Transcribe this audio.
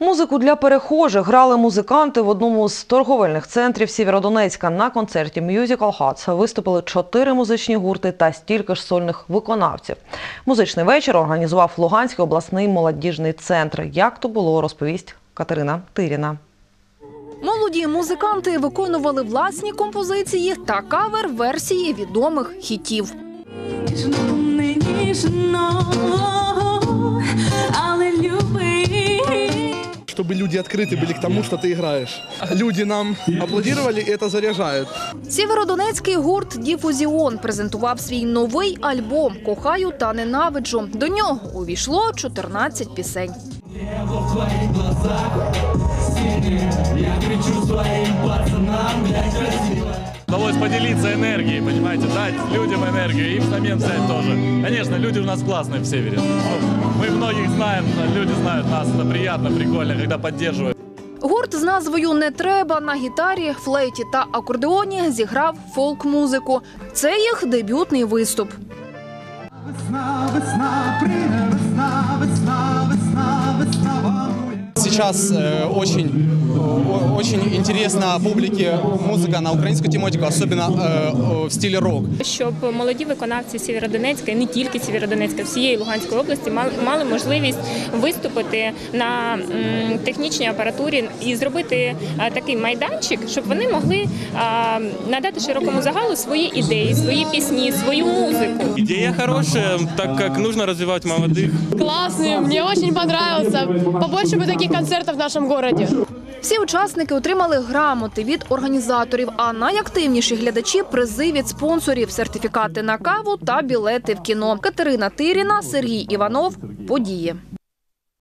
Музику для перехожих грали музиканти в одному з торговельних центрів Сєвєродонецька. На концерті Musical Hearts виступили чотири музичні гурти та стільки ж сольних виконавців. Музичний вечір організував Луганський обласний молодіжний центр. Як то було, розповість Катерина Тиріна. Молоді музиканти виконували власні композиції та кавер-версії відомих хітів. чтобы люди открыты были к тому, что ты играешь. Люди нам аплодировали, и это заряжает. Сєвєродонецький гурт Діфузіон презентував свій новий альбом Кохаю та ненавиджу. До нього увійшло 14 пісень. Удалось поделиться энергией, понимаете, дать людям энергию, и взамен взять тоже. Конечно, люди у нас классные в Севере. Мы многих знаем, люди знают нас, это приятно, прикольно, когда поддерживают. Гурт з назвою Не треба на гітарі, флейті та акордеоні зіграв фолк-музику. Це їх дебютний виступ. Весна, весна, прийде весна, весна, весна, весна Сейчас э, очень, о- очень интересна публике музыка на украинскую тематику, особенно э, э, в стиле рок. щоб молоді виконавці Сєвєродонецька, і не тільки Сєвєродонецька, всієї Луганської області мали, мали можливість виступити на м, технічній апаратурі і зробити а, такий майданчик, щоб вони могли а, надати широкому загалу свої ідеї, свої пісні, свою музику. Идея хорошая, так как нужно развивать молодых. Классный, мне очень понравился. Побольше бы таких концертов в нашому місті. Всі учасники отримали грамоти від організаторів, а найактивніші глядачі призи від спонсорів, сертифікати на каву та білети в кіно. Катерина Тиріна, Сергій Іванов. Події.